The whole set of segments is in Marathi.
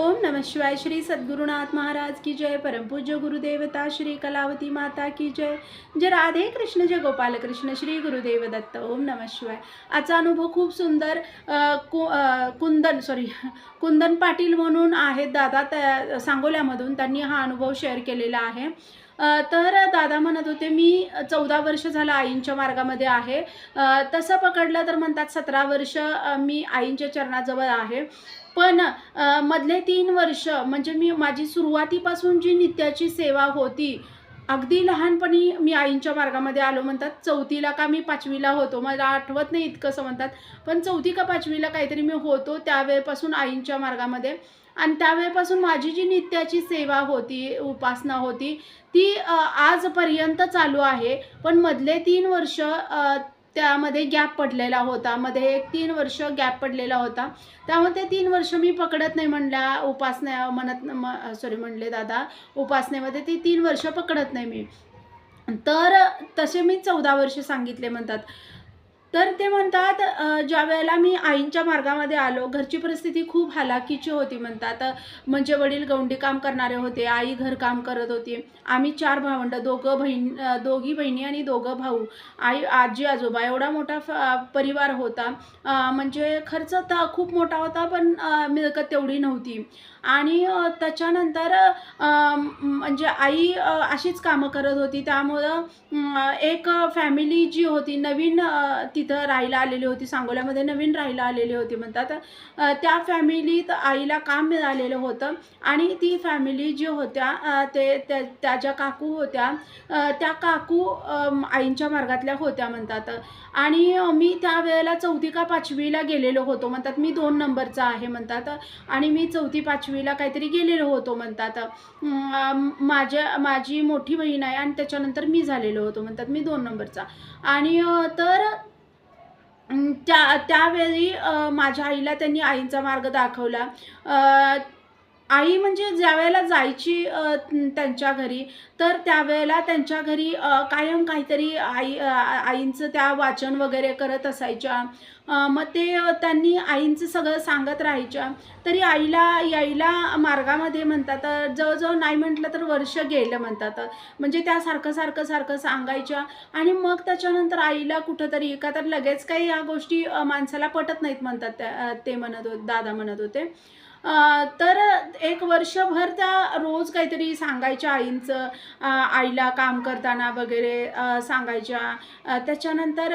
ओम नम शिवाय श्री सद्गुरुनाथ महाराज की जय। परमपूज्य गुरुदेवता श्री कलावती माता की जय। जय राधे कृष्ण जय गोपाल कृष्ण श्री गुरुदेव दत्त। ओम नम शिवाय। आजचा अनुभव खूप सुंदर कु कुंदन सॉरी कुंदन पाटील म्हणून आहेत दादा त्या सांगोल्यामधून. त्यांनी हा अनुभव शेअर केलेला आहे. तर दादा म्हणत होते मी चौदा वर्ष झालं आईंच्या मार्गामध्ये आहे. तसं पकडलं तर म्हणतात सतरा वर्ष मी आईंच्या चरणाजवळ आहे. पण मधले तीन वर्ष म्हणजे मी माझी सुरुवातीपासून जी नित्याची सेवा होती अगदी लहानपणी मी आईंच्या मार्गामध्ये आलो. म्हणतात चौथीला का मी पाचवीला होतो? मला आठवत नाही इतकंसं म्हणतात. पण चौथी का पाचवीला काहीतरी मी होतो त्यावेळेपासून आईंच्या मार्गामध्ये. आणि त्यावेळेपासून माझी जी नित्याची सेवा होती उपासना होती ती आजपर्यंत चालू आहे. पण मधले तीन वर्ष त्यामध्ये गॅप पडलेला होता. मध्ये एक तीन वर्ष गॅप पडलेला होता. त्यामुळे ते तीन वर्ष मी पकडत नाही म्हणल्या उपासना म्हणत सॉरी म्हणले दादा उपासनेमध्ये ती तीन वर्ष पकडत नाही मी. तर तसे मी चौदा वर्ष सांगितले म्हणतात. तर ते म्हणतात ज्या वेळेला मी आईंच्या मार्गामध्ये आलो घरची परिस्थिती खूप हालाकीची होती म्हणतात. म्हणजे वडील गौंडी काम करणारे होते आई घरकाम करत होती. आम्ही चार भावंड दोघं बहीण दोघी बहिणी आणि दोघं भाऊ आई आजी आजोबा एवढा मोठा परिवार होता. म्हणजे खर्च तर खूप मोठा होता पण मिळकत तेवढी नव्हती. आणि त्याच्यानंतर म्हणजे आई अशीच कामं करत होती. त्यामुळं एक फॅमिली जी होती नवीन ती तिथं राहायला आलेली होती सांगोल्यामध्ये नवीन राहायला आलेली होती म्हणतात. त्या फॅमिलीत आईला काम मिळालेलं होतं आणि ती फॅमिली जी होत्या ते त्या त्या ज्या काकू होत्या त्या काकू आईंच्या मार्गातल्या होत्या म्हणतात. आणि मी त्यावेळेला चौथी का पाचवीला गेलेलो होतो म्हणतात. मी दोन नंबरचा आहे म्हणतात. आणि मी चौथी पाचवीला काहीतरी गेलेलो होतो म्हणतात. माझ्या माझी मोठी बहीण आहे आणि त्याच्यानंतर मी झालेलो होतो म्हणतात. मी दोन नंबरचा. आणि तर त्या त्यावेळी माझ्या आईला त्यांनी आईंचा मार्ग दाखवला. आई म्हणजे ज्या वेळेला जायची त्यांच्या घरी तर त्यावेळेला त्यांच्या घरी कायम काहीतरी आई आईंचं त्या वाचन वगैरे करत असायच्या. मग ते त्यांनी आईंचं सगळं सांगत राहायच्या. तरी आईला यायला मार्गामध्ये म्हणतात जवळजवळ नाही म्हटलं तर वर्ष गेलं म्हणतात. म्हणजे त्या सारखं सारखं सारखं सांगायच्या. आणि मग त्याच्यानंतर आईला कुठंतरी का तर लगेच काही या गोष्टी माणसाला पटत नाहीत म्हणतात त्या ते म्हणत होते दादा म्हणत होते. तर एक वर्षभर त्या रोज काहीतरी सांगायच्या आईंचं आईला काम करताना वगैरे सांगायच्या. त्याच्यानंतर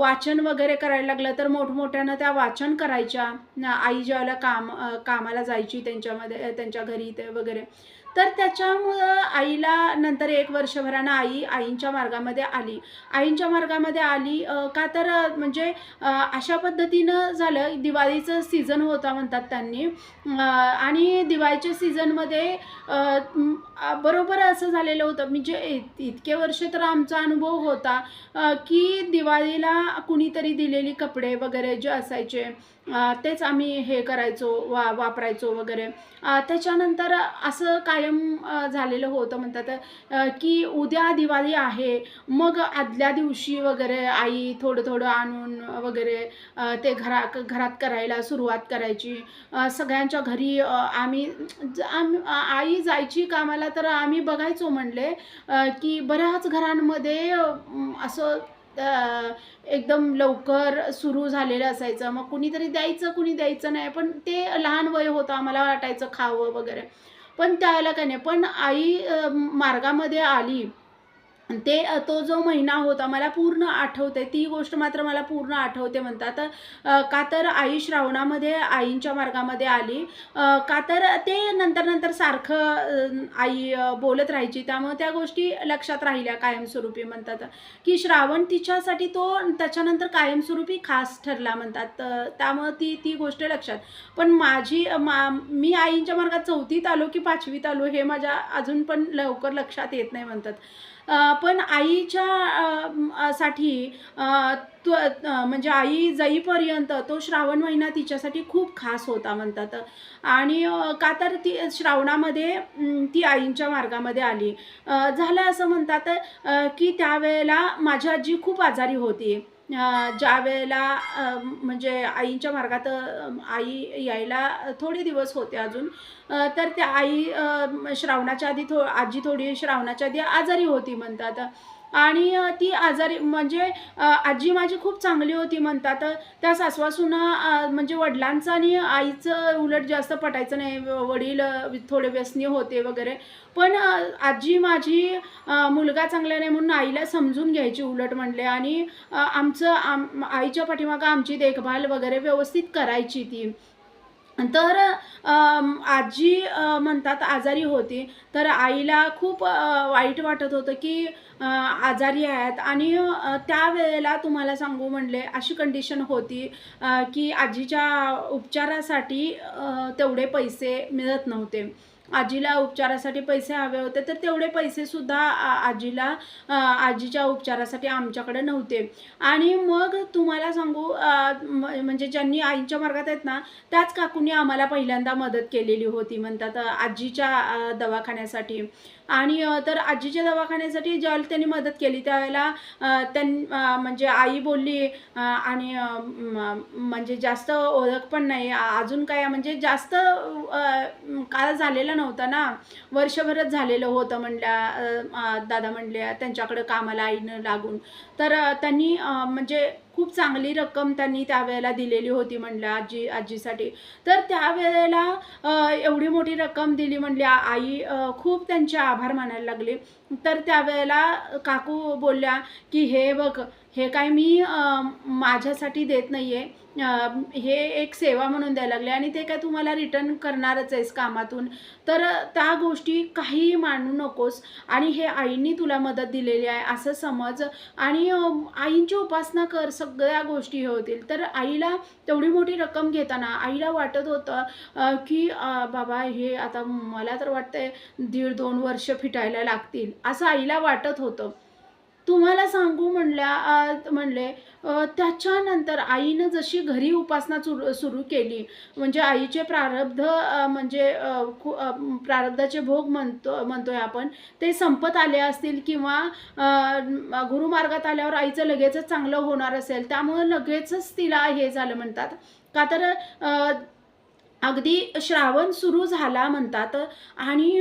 वाचन वगैरे करायला लागलं तर मोठमोठ्यानं त्या वाचन करायच्या. आई ज्यावेळेला काम कामाला जायची त्यांच्यामध्ये त्यांच्या घरी ते वगैरे. तर त्याच्यामुळं आईला नंतर एक वर्षभरानं आई आईंच्या मार्गामध्ये आली. आईंच्या मार्गामध्ये आली का तर म्हणजे अशा पद्धतीनं झालं. दिवाळीचं सीझन होता म्हणतात त्यांनी. आणि दिवाळीच्या सीझनमध्ये बरोबर असं झालेलं होतं. म्हणजे इतके वर्ष तर आमचा अनुभव होता की दिवाळीला कुणीतरी दिलेली कपडे वगैरे जे असायचे तेच आम्ही हे करायचो वा वापरायचो वगैरे. त्याच्यानंतर असं काय अ, झालेलं होतं म्हणतात. की उद्या दिवाळी आहे मग आदल्या दिवशी वगैरे आई थोडं थोडं आणून वगैरे ते घरा घरात करायला सुरुवात करायची. सगळ्यांच्या घरी आम्ही आई जायची कामाला तर आम्ही बघायचो म्हणले की बऱ्याच घरांमध्ये असं एकदम लवकर सुरू झालेलं असायचं. मग कुणीतरी द्यायचं कुणी द्यायचं नाही पण ते लहान वय होतं आम्हाला वाटायचं खावं वगैरे. पण त्याला काय नाही पण आई मार्गामध्ये आली ते तो जो महिना होता मला पूर्ण आठवते ती गोष्ट मात्र मला पूर्ण आठवते म्हणतात. का तर आई श्रावणामध्ये आईंच्या मार्गामध्ये आली. का तर ते नंतर नंतर सारखं आई बोलत राहायची. त्यामुळे त्या गोष्टी लक्षात राहिल्या कायमस्वरूपी म्हणतात. की श्रावण तिच्यासाठी तो त्याच्यानंतर कायमस्वरूपी खास ठरला म्हणतात. अ, त्यामुळं ती ती गोष्ट लक्षात. पण माझी मा मी आईंच्या मार्गात चौथीत आलो की पाचवीत आलो हे माझ्या अजून पण लवकर लक्षात येत नाही म्हणतात. पण आईच्या साठी तो म्हणजे आई जाईपर्यंत तो श्रावण महिना तिच्यासाठी खूप खास होता म्हणतात. आणि का तर ती श्रावणामध्ये ती आईंच्या मार्गामध्ये आली. झालं असं म्हणतात की त्यावेळेला माझी आजी खूप आजारी होती. ज्या वेळेला म्हणजे आईच्या मार्गात आई यायला थोडे दिवस होते अजून तर त्या आई श्रावणाच्या आधी थो आजी थोडी श्रावणाच्या आधी आजारी होती म्हणतात. आणि ती आजारी म्हणजे आजी माझी खूप चांगली होती म्हणतात. त्या सासवासुना म्हणजे वडिलांचं आणि आईचं उलट जास्त पटायचं नाही. वडील थोडे व्यसनी होते वगैरे. पण आजी माझी मुलगा चांगला नाही म्हणून आईला समजून घ्यायची उलट म्हणले आणि आमचं आम आईच्या पाठीमागं आमची देखभाल वगैरे व्यवस्थित करायची ती. तर आजी म्हणतात आजारी होती. तर आईला खूप वाईट वाटत होतं की आजारी आहेत. आणि त्यावेळेला तुम्हाला सांगू म्हणले अशी कंडिशन होती की आजीच्या उपचारासाठी तेवढे पैसे मिळत नव्हते. आजीला उपचारासाठी पैसे हवे होते तर तेवढे पैसेसुद्धा आजीला आजीच्या उपचारासाठी आमच्याकडे नव्हते. आणि मग तुम्हाला सांगू म्हणजे ज्यांनी आईच्या मार्गात आहेत ना त्याच काकूंनी आम्हाला पहिल्यांदा मदत केलेली होती म्हणतात आजीच्या दवाखान्यासाठी. आणि तर आजीच्या दवाखान्यासाठी ज्यावेळेला त्यांनी मदत केली. त्यावेळेला त्यां म्हणजे आई बोलली आणि म्हणजे जास्त ओळख पण नाही. अजून काय म्हणजे जास्त काळ झालेला नव्हता ना. वर्षभरच झालेलं होतं म्हणल्या दादा म्हणल्या त्यांच्याकडं कामाला आईनं लागून. तर त्यांनी म्हणजे खूप चांगली रक्कम त्यांनी त्यावेळेला दिलेली होती म्हणल्या आजी आजीसाठी. तर त्यावेळेला एवढी मोठी रक्कम दिली म्हणली आई खूप त्यांचे आभार मानायला लागले. तर त्यावेळेला काकू बोलल्या की हे बघ हे काय मी माझ्यासाठी देत नाही आहे हे एक सेवा म्हणून द्यायला लागले आणि ते काय तुम्हाला रिटर्न करणारच आहेस कामातून. तर त्या गोष्टी काहीही मानू नकोस आणि हे आईंनी तुला मदत दिलेली आहे असं समज. आणि आईंची उपासना कर सगळ्या गोष्टी हे होतील. तर आईला तेवढी मोठी रक्कम घेताना आईला वाटत होतं की बाबा हे आता मला तर वाटतंय दीड दोन वर्ष फिटायला लागतील. असं आईला वाटत होतं. तुम्हाला सांगू म्हणल्या म्हणले त्याच्यानंतर आईनं जशी घरी उपासना सुरू सुरू केली म्हणजे आईचे प्रारब्ध म्हणजे प्रारब्धाचे भोग म्हणतो म्हणतोय आपण ते संपत आले असतील किंवा गुरुमार्गात आल्यावर आईचं लगेचच चांगलं होणार असेल त्यामुळं लगेचच तिला हे झालं म्हणतात. का तर अगदी श्रावण सुरू झाला म्हणतात आणि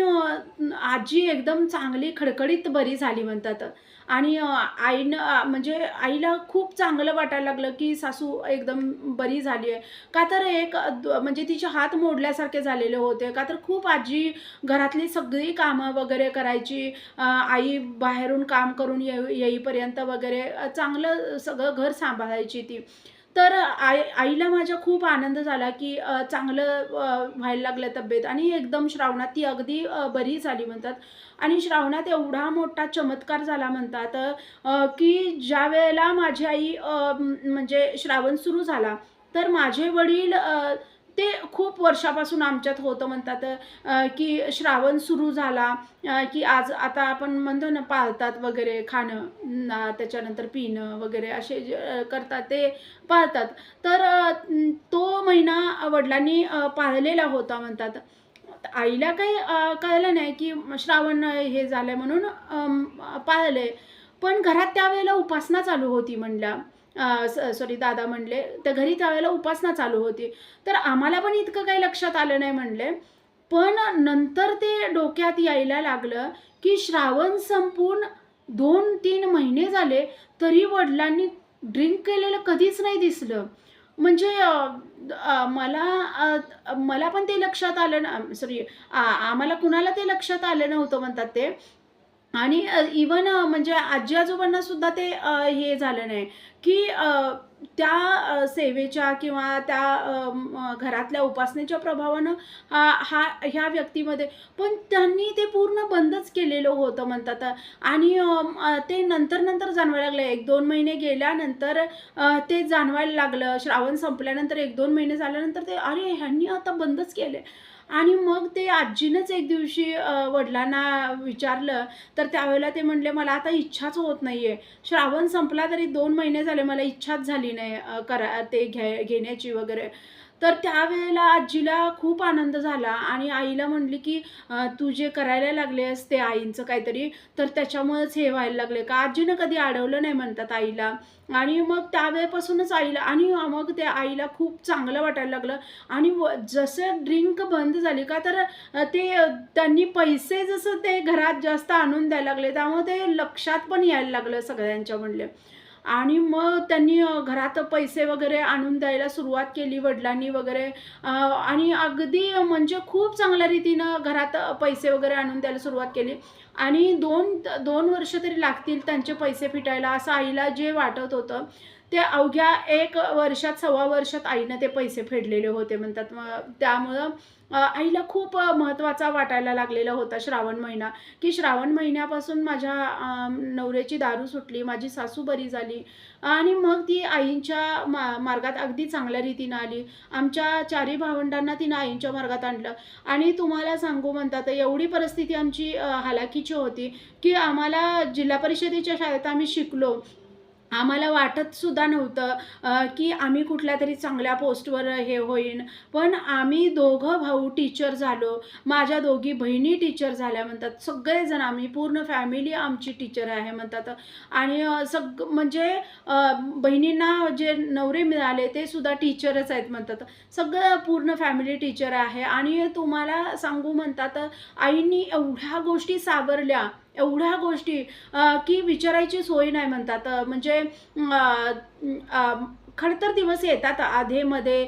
आजी एकदम चांगली खडखडीत बरी झाली म्हणतात. आणि आईनं म्हणजे आईला खूप चांगलं वाटायला लागलं की सासू एकदम बरी झाली आहे. का तर एक म्हणजे तिचे हात मोडल्यासारखे झालेले होते. का तर खूप आजी घरातली सगळी कामं वगैरे करायची. आई बाहेरून काम करून येऊ येईपर्यंत वगैरे चांगलं सगळं घर सांभाळायची ती. तर आई आईला माझ्या खूप आनंद झाला की चांगलं व्हायला लागलं तब्येत. आणि एकदम श्रावणात ती अगदी बरी झाली म्हणतात. आणि श्रावणात एवढा मोठा चमत्कार झाला म्हणतात की ज्या वेळेला माझी आई म्हणजे श्रावण सुरू झाला तर माझे वडील ते खूप वर्षापासून आमच्यात होतं म्हणतात की श्रावण सुरू झाला की आज आता आपण म्हणतो ना पाळतात वगैरे खाणं त्याच्यानंतर पिणं वगैरे असे जे, करतात ते पाळतात. तर तो महिना वडिलांनी पाळलेला होता म्हणतात. आईला काही कळलं नाही की श्रावण हे झालं म्हणून पाळलं पण घरात त्यावेळेला उपासना चालू होती म्हणल्या. सॉरी दादा म्हणले तर घरी त्यावेळेला उपासना चालू होती. तर आम्हाला पण इतकं काही लक्षात आलं नाही म्हणले. पण नंतर ते डोक्यात यायला लागलं की श्रावण संपून दोन तीन महिने झाले तरी वडिलांनी ड्रिंक केलेलं कधीच नाही दिसलं. म्हणजे मला मला पण ते लक्षात आलं ना सॉरी आम्हाला कुणाला ते लक्षात आलं नव्हतं म्हणतात ते. आणि इवन म्हणजे आजी आजोबांना सुद्धा ते हे झालं नाही की त्या सेवेच्या किंवा त्या घरातल्या उपासनेच्या प्रभावानं हा हा ह्या व्यक्तीमध्ये पण त्यांनी ते पूर्ण बंदच केलेलं होतं म्हणतात. आणि ते नंतर नंतर जाणवायला लागलं. एक दोन महिने गेल्यानंतर ते जाणवायला लागलं. श्रावण संपल्यानंतर एक दोन महिने झाल्यानंतर ते अरे ह्यांनी आता बंदच केले आणि मग ते आजीनंच एक दिवशी वडिलांना विचारलं तर त्यावेळेला ते म्हणले मला आता इच्छाच होत नाहीये. श्रावण संपला तरी दोन महिने झाले मला इच्छाच झाली नाही करा ते घ्या घेण्याची वगैरे. तर त्यावेळेला आजीला खूप आनंद झाला आणि आईला म्हणली की तू जे करायला लागलेस ते आईंचं काहीतरी तर त्याच्यामुळेच हे व्हायला लागले. का आजीनं कधी अडवलं नाही म्हणतात आईला. आणि मग त्यावेळेपासूनच आईला आणि मग त्या आईला खूप चांगलं वाटायला लागलं. आणि जसं ड्रिंक बंद झाली का तर ते त्यांनी पैसे जसं ते घरात जास्त आणून द्यायला लागले त्यामुळे ते लक्षात पण यायला लागलं सगळ्यांच्या म्हणले. आणि मग त्यांनी घरात पैसे वगैरे आणून द्यायला सुरुवात केली वडिलांनी वगैरे. आणि अगदी म्हणजे खूप चांगल्या रीतीनं घरात पैसे वगैरे आणून द्यायला सुरुवात केली. आणि दोन दोन वर्ष तरी लागतील त्यांचे पैसे फिटायला असं आईला जे वाटत होतं ते अवघ्या एक वर्षात सव्वा वर्षात आईनं ते पैसे फेडलेले होते म्हणतात. मग त्यामुळं आईला खूप महत्त्वाचा वाटायला लागलेला होता श्रावण महिना. की श्रावण महिन्यापासून माझ्या नवऱ्याची दारू सुटली माझी सासू बरी झाली. आणि मग ती आईंच्या मा मार्गात अगदी चांगल्या रीतीनं आली. आमच्या चारही भावंडांना तिनं आईंच्या मार्गात आणलं. आणि तुम्हाला सांगू म्हणतात एवढी परिस्थिती आमची हालाकीची होती की आम्हाला जिल्हा परिषदेच्या शाळेत आम्ही शिकलो. आम्हाला वाटत सुद्धा नव्हतं की आम्ही कुठल्या तरी चांगल्या पोस्टवर हे होईन. पण आम्ही दोघं भाऊ टीचर झालो. माझ्या दोघी बहिणी टीचर झाल्या म्हणतात. सगळेजण आम्ही पूर्ण फॅमिली आमची टीचर आहे म्हणतात. आणि सग म्हणजे बहिणींना जे नवरे मिळाले ते सुद्धा टीचरच आहेत म्हणतात. सगळं पूर्ण फॅमिली टीचर आहे. आणि तुम्हाला सांगू म्हणतात आईनी एवढ्या गोष्टी सावरल्या. एवढ्या गोष्टी की विचारायची सोय नाही म्हणतात. म्हणजे खडतर दिवस येतात आधेमध्ये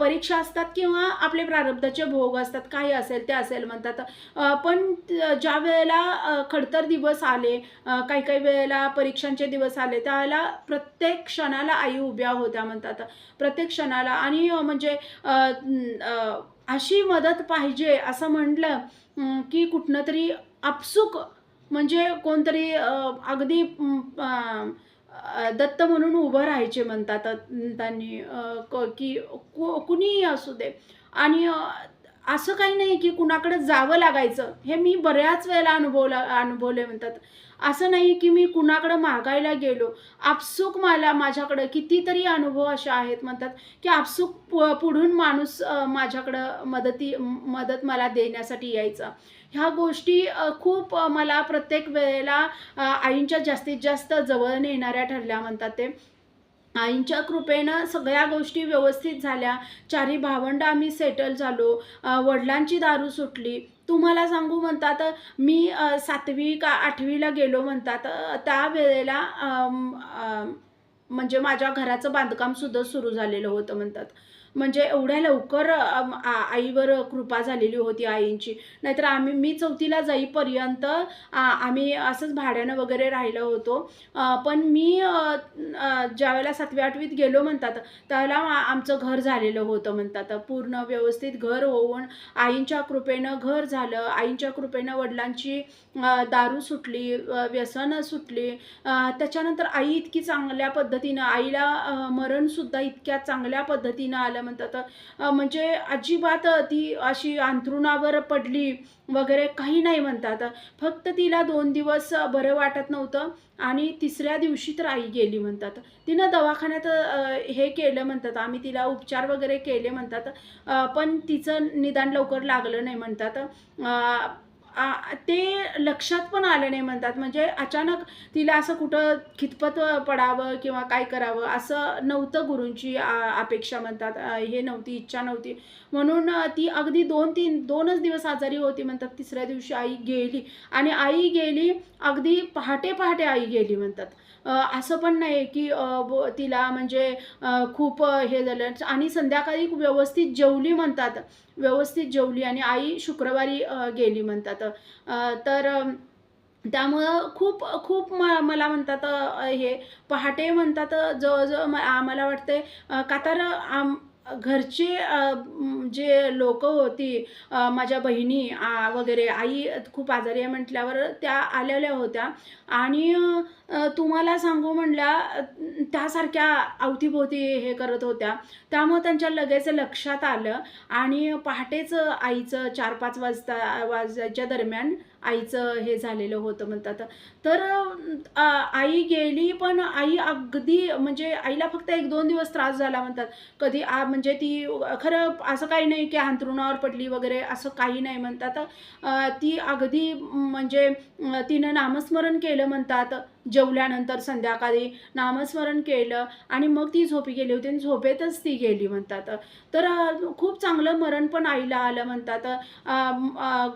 परीक्षा असतात किंवा आपले प्रारब्धाचे भोग असतात काही असेल ते असेल म्हणतात. पण ज्या वेळेला खडतर दिवस आले काही काही वेळेला परीक्षांचे दिवस आले त्यावेळेला प्रत्येक क्षणाला आई उभ्या होत्या म्हणतात. प्रत्येक क्षणाला. आणि म्हणजे अशी मदत पाहिजे असं म्हटलं की कुठनं तरी आपसूक म्हणजे कोणतरी अगदी दत्त म्हणून उभं राहायचे म्हणतात त्यांनी क- की कु कुणीही असू दे. आणि असं काही नाही की कुणाकडे जावं लागायचं. हे मी बऱ्याच वेळेला अनुभवला अनुभवले म्हणतात. असं नाही की मी कुणाकडं मागायला गेलो. आपसूक मला माझ्याकडं कितीतरी अनुभव असे आहेत म्हणतात की आपसूक पु पुढून माणूस माझ्याकडं मदती मदत मला देण्यासाठी यायचा. ह्या गोष्टी खूप मला प्रत्येक वेळेला आईंच्या जास्तीत जास्त जवळ नेणाऱ्या ठरल्या म्हणतात ते. आईंच्या कृपेनं सगळ्या गोष्टी व्यवस्थित झाल्या. चारी भावंड आम्ही सेटल झालो. वडिलांची दारू सुटली. तुम्हाला सांगू म्हणतात मी सातवी का आठवीला गेलो म्हणतात त्या वेळेला म्हणजे माझ्या घराचं बांधकाम सुद्धा सुरू झालेलं होतं म्हणतात. म्हणजे एवढ्या लवकर आईवर कृपा झालेली होती आईंची. नाहीतर आम्ही मी चौथीला जाईपर्यंत आम्ही असंच भाड्यानं वगैरे राहिलो होतो. पण मी ज्यावेळेला सातवी आठवीत गेलो म्हणतात त्यावेळेला आमचं घर झालेलं होतं म्हणतात. पूर्ण व्यवस्थित घर होऊन आईंच्या कृपेनं घर झालं. आईंच्या कृपेनं वडिलांची दारू सुटली व्यसनं सुटली. त्याच्यानंतर आई इतकी चांगल्या पद्धतीनं आईला मरणसुद्धा इतक्या चांगल्या पद्धतीनं आलं म्हणतात. म्हणजे अजिबात ती अशी अंथरुणावर पडली वगैरे काही नाही म्हणतात. फक्त तिला दोन दिवस बरं वाटत नव्हतं आणि तिसऱ्या दिवशी तर आई गेली म्हणतात. तिनं दवाखान्यात हे केलं म्हणतात. आम्ही तिला उपचार वगैरे केले म्हणतात. पण तिचं निदान लवकर लागलं नाही म्हणतात. ते लक्षात पण आलं नाही म्हणतात. म्हणजे अचानक तिला असं कुठं खितपत पडावं किंवा काय करावं असं नव्हतं गुरूंची आ- अपेक्षा म्हणतात. हे नव्हती इच्छा नव्हती. म्हणून ती अगदी दोन तीन दोनच दिवस आजारी होती म्हणतात. तिसऱ्या दिवशी आई गेली आणि आई गेली अगदी पहाटे पहाटे आई गेली म्हणतात. असं पण नाही की तिला म्हणजे खूप हे झालं. आणि संध्याकाळी व्यवस्थित जेवली म्हणतात. व्यवस्थित जेवली आणि आई शुक्रवारी गेली म्हणतात. जातं. तर त्यामुळं खूप खूप म मला म्हणतात हे पहाटे म्हणतात जवळजवळ म आम्हाला वाटते का तर आम घरचे जे लोक होती माझ्या बहिणी आ, वगैरे आई खूप आजारी आहे म्हटल्यावर त्या आलेल्या होत्या. आणि तुम्हाला सांगू म्हणल्या त्यासारख्या अवतीभोवती हे करत होत्या. त्यामुळं त्यांच्या लगेच लक्षात आलं. आणि पहाटेच आईचं चार पाच वाजता वाजायच्या दरम्यान आईचं हे झालेलं होतं म्हणतात. तर आई गेली पण आई अगदी म्हणजे आईला फक्त एक दोन दिवस त्रास झाला म्हणतात. कधी आ म्हणजे ती खरं असं काही नाही की अंथरुणावर पडली वगैरे असं काही नाही म्हणतात. ती अगदी म्हणजे तिनं नामस्मरण केलं म्हणतात. जेवल्यानंतर संध्याकाळी नामस्मरण केलं आणि मग ती झोपी गेली होती आणि झोपेतच ती गेली म्हणतात. तर खूप चांगलं मरण पण आईला आलं म्हणतात.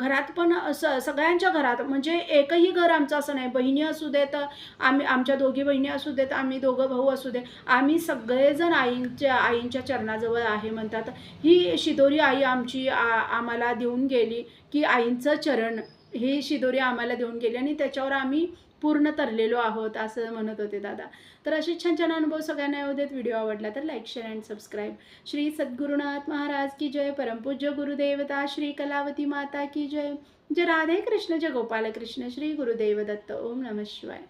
घरात पण स सगळ्यांच्या घरात म्हणजे एकही घर आमचं असं नाही. बहिणी असू देत आम्ही आमच्या दोघी बहिणी असू देत आम्ही दोघं भाऊ असू दे आम्ही सगळेजण आईंच्या आईंच्या चरणाजवळ आहे म्हणतात. ही शिदोरी आई आमची आम्हाला देऊन गेली की आईंचं चरण. ही शिदोरी आम्हाला देऊन गेली आणि त्याच्यावर आम्ही पूर्ण तरलेलो आहोत असं म्हणत होते दादा. तर असे छान छान अनुभव सगळ्यांना येऊ देत व्हिडिओ आवडला तर like share and subscribe. Shri Sadgurunath Maharaj की जय. परमपूज्य गुरुदेवता. श्री कलावती माता की जय. जय राधे कृष्ण जय गोपाल कृष्ण. श्री गुरुदेव दत्त. ओम नमः शिवाय.